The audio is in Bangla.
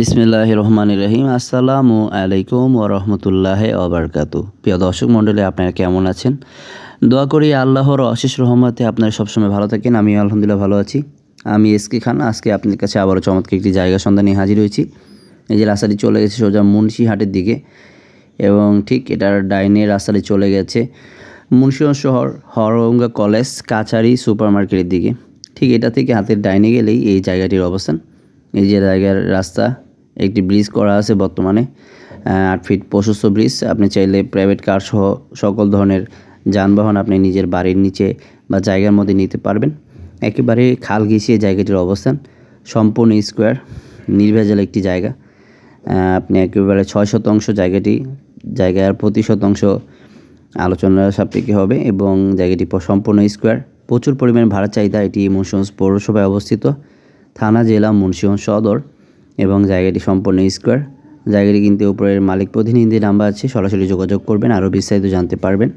বিসমিল্লাহ রহমান রহিম আসসালামু আলাইকুম ও রহমতুল্লাহ অবরকাতু প্রিয় দর্শক মণ্ডলী, আপনারা কেমন আছেন? দোয়া করি আল্লাহর অশেষ রহমতে আপনারা সবসময় ভালো থাকেন। আমি আলহামদুলিল্লাহ ভালো আছি। আমি এসকে খান। আজকে আপনার কাছে আবারও চমৎকার একটি জায়গা সন্ধানে হাজির হয়েছি। এই যে রাস্তাটি চলে গেছে সোজা মুন্সিহাটের দিকে এবং ঠিক এটার ডাইনে রাস্তাটি চলে গেছে মুন্সিগঞ্জ শহর হরঙ্গা কলেজ কাছারি সুপার মার্কেটের দিকে। ঠিক এটা থেকে হাতের ডাইনে গেলেই এই জায়গাটির অবস্থান। এই যে জায়গার রাস্তা একটি ব্রিজ করা আছে বর্তমানে আট ফিট প্রশস্ত ব্রিজ। আপনি চাইলে প্রাইভেট কার সহ সকল ধরনের যানবাহন আপনি নিজের বাড়ির নিচে বা জায়গার মধ্যে নিতে পারবেন। একেবারে খাল ঘেঁষিয়ে জায়গাটির অবস্থান, সম্পূর্ণ স্কোয়ার নির্ভেজাল একটি জায়গা। আপনি একেবারে ছয় শতাংশ জায়গাটি, জায়গার প্রতি শতাংশ আলোচনা সাপেক্ষে হবে এবং জায়গাটি সম্পূর্ণ স্কোয়ার প্রচুর পরিমাণ ভাড়া চাহিদা এটি মুন্সিগঞ্জ পৌরসভায় অবস্থিত। থানা, জেলা, মুন্সিগঞ্জ সদর। এবং জায়গাটি সম্পূর্ণ স্কোয়ার। জায়গাটি কিন্তু উপরের মালিক প্রতিনিধি নাম্বার আছে, সরাসরি যোগাযোগ করবেন, আরও বিস্তারিত জানতে পারবেন।